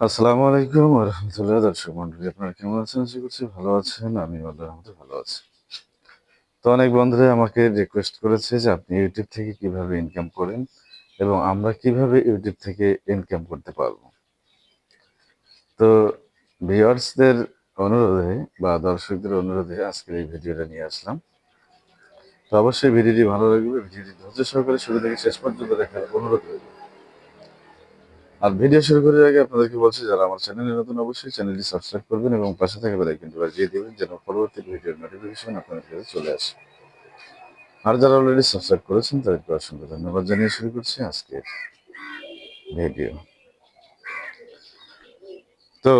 আসসালামু আলাইকুম রহমতুল্লাহ দর্শক মন্ডলী, আপনারা কেমন আছেন? আশা করছি ভালো আছেন। আমি আল্লাহ ভালো আছি। তো অনেক বন্ধুরা আমাকে রিকোয়েস্ট করেছে যে আপনি ইউটিউব থেকে কীভাবে ইনকাম করেন এবং আমরা কীভাবে ইউটিউব থেকে ইনকাম করতে পারব। তো ভিউয়ার্সদের অনুরোধে বা দর্শকদের অনুরোধে আজকের এই ভিডিওটা নিয়ে আসলাম। তো অবশ্যই ভিডিওটি ভালো লাগবে ভিডিওটি ধৈর্য সহকারে শুরু থেকে শেষ পর্যন্ত দেখার অনুরোধ আর ভিডিও শুরু করার আগে আপনাদেরকে বলছি, যারা আমার চ্যানেলে নতুন, অবশ্যই চ্যানেলটি সাবস্ক্রাইব করবেন এবং পাশে থাকা বেলাইকনটি বাজিয়ে দেবেন যেন পরবর্তী ভিডিওর নোটিফিকেশন আপনাদের কাছে চলে আসে। আর যারা অলরেডি সাবস্ক্রাইব করেছেন, তাদেরকে অসংখ্য ধন্যবাদ জানিয়ে শুরু করছি আজকের ভিডিও তো,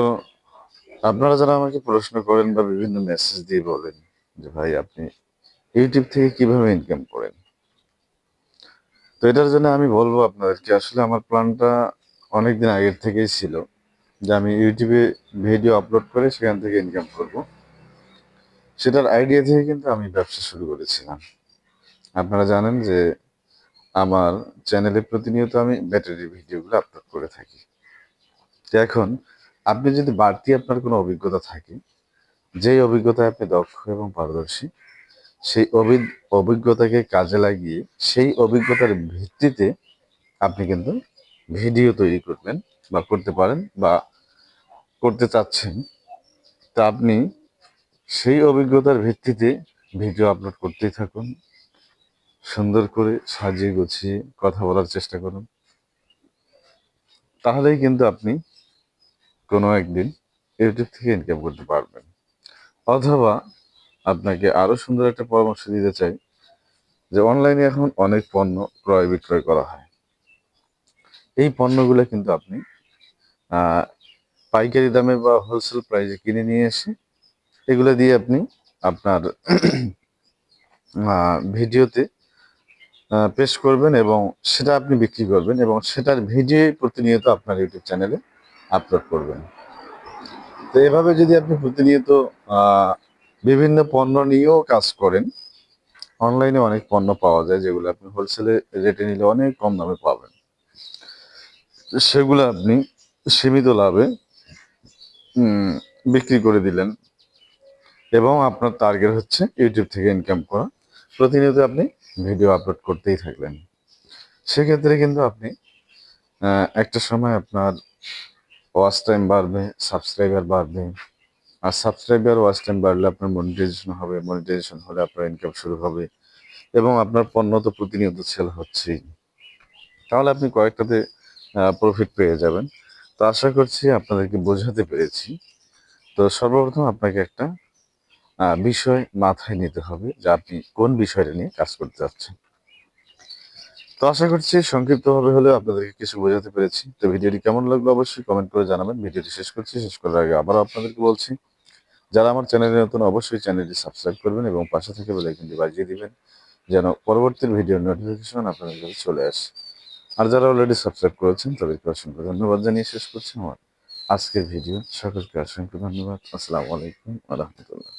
আপনারা যারা আমাকে প্রশ্ন করেন বা বিভিন্ন মেসেজ দিয়ে বলেন যে, ভাই, আপনি ইউটিউব থেকে কীভাবে ইনকাম করেন? তো এটার জন্য আমি বলব আপনাদেরকে, আসলে আমার প্ল্যানটা অনেকদিন আগের থেকেই ছিল যে আমি ইউটিউবে ভিডিও আপলোড করে সেখান থেকে ইনকাম করব। সেটার আইডিয়া থেকে কিন্তু আমি ব্যবসা শুরু করেছিলাম। আপনারা জানেন যে আমার চ্যানেলে প্রতিনিয়ত আমি ব্যাটারি ভিডিওগুলো আপলোড করে থাকি। তো এখন আপনি যদি বাড়তি আপনার কোনো অভিজ্ঞতা থাকে, যেই অভিজ্ঞতায় আপনি দক্ষ এবং পারদর্শী, সেই অভি- অভিজ্ঞতাকে কাজে লাগিয়ে সেই অভিজ্ঞতার ভিত্তিতে আপনি কিন্তু ভিডিও তৈরি করবেন বা করতে পারেন বা করতে চাচ্ছেন, তা আপনি সেই অভিজ্ঞতার ভিত্তিতে ভিডিও আপলোড করতেই থাকুন। সুন্দর করে সাজিয়ে গুছিয়ে কথা বলার চেষ্টা করুন। তাহলেই কিন্তু আপনি কোনো একদিন ইউটিউব থেকে ইনকাম করতে পারবেন। অথবা আপনাকে আরও সুন্দর একটা পরামর্শ দিতে চাই যে অনলাইনে এখন অনেক পণ্য ক্রয় বিক্রয় করা হয়। এই পণ্যগুলো কিন্তু আপনি পাইকারি দামে বা হোলসেল প্রাইসে কিনে নিয়ে এসে এগুলো দিয়ে আপনি আপনার ভিডিওতে পেশ করবেন এবং সেটা আপনি বিক্রি করবেন এবং সেটার ভিডিও প্রতিনিয়ত আপনার ইউটিউব চ্যানেলে আপলোড করবেন। তো এভাবে যদি আপনি প্রতিনিয়ত বিভিন্ন পণ্য নিয়েও কাজ করেন অনলাইনে অনেক পণ্য পাওয়া যায় যেগুলো আপনি হোলসেলে রেটে নিলে অনেক কম দামে পাবেন। সেগুলো আপনি সীমিত লাভে বিক্রি করে দিলেন। এবং আপনার টার্গেট হচ্ছে ইউটিউব থেকে ইনকাম করা। প্রতিনিয়ত আপনি ভিডিও আপলোড করতেই থাকলেন। সেক্ষেত্রে কিন্তু আপনি একটা সময় আপনার ওয়াচ টাইম বাড়বে সাবস্ক্রাইবার বাড়বে। আর সাবস্ক্রাইবার ওয়াচ টাইম বাড়লে আপনার মনিটাইজেশন হবে মনিটাইজেশন হলে আপনার ইনকাম শুরু হবে। এবং আপনার পণ্য তো প্রতিনিয়ত সেল হচ্ছেই। তাহলে আপনি কয়েকটাতে প্রফিট পেয়ে যাবেন। তো আশা করছি আপনাদেরকে বোঝাতে পেরেছি। তো সর্বপ্রথম আপনাকে একটা বিষয় মাথায় নিতে হবে যে আপনি কোন বিষয়টা নিয়ে কাজ করতে যাচ্ছেন। তো আশা করছি সংক্ষিপ্তভাবে হলেও আপনাদেরকে কিছু বোঝাতে পেরেছি। তো ভিডিওটি কেমন লাগল অবশ্যই কমেন্ট করে জানাবেন। ভিডিওটি শেষ করছি, শেষ করার আগে আবারও আপনাদেরকে বলছি, যারা আমার চ্যানেলে নতুন অবশ্যই চ্যানেলটি সাবস্ক্রাইব করবেন এবং পাশে থেকে বেলাইকনটি বাজিয়ে দিবেন, যেন পরবর্তী ভিডিওর নোটিফিকেশন আপনাদের কাছে চলে আসে। আর যারা অলরেডি সাবস্ক্রাইব করেছেন, তাদেরকে অসংখ্য ধন্যবাদ জানিয়ে শেষ করছি আমার আজকের ভিডিও সকলকে অসংখ্য ধন্যবাদ। আসসালামু আলাইকুম আলহামদুলিল্লাহ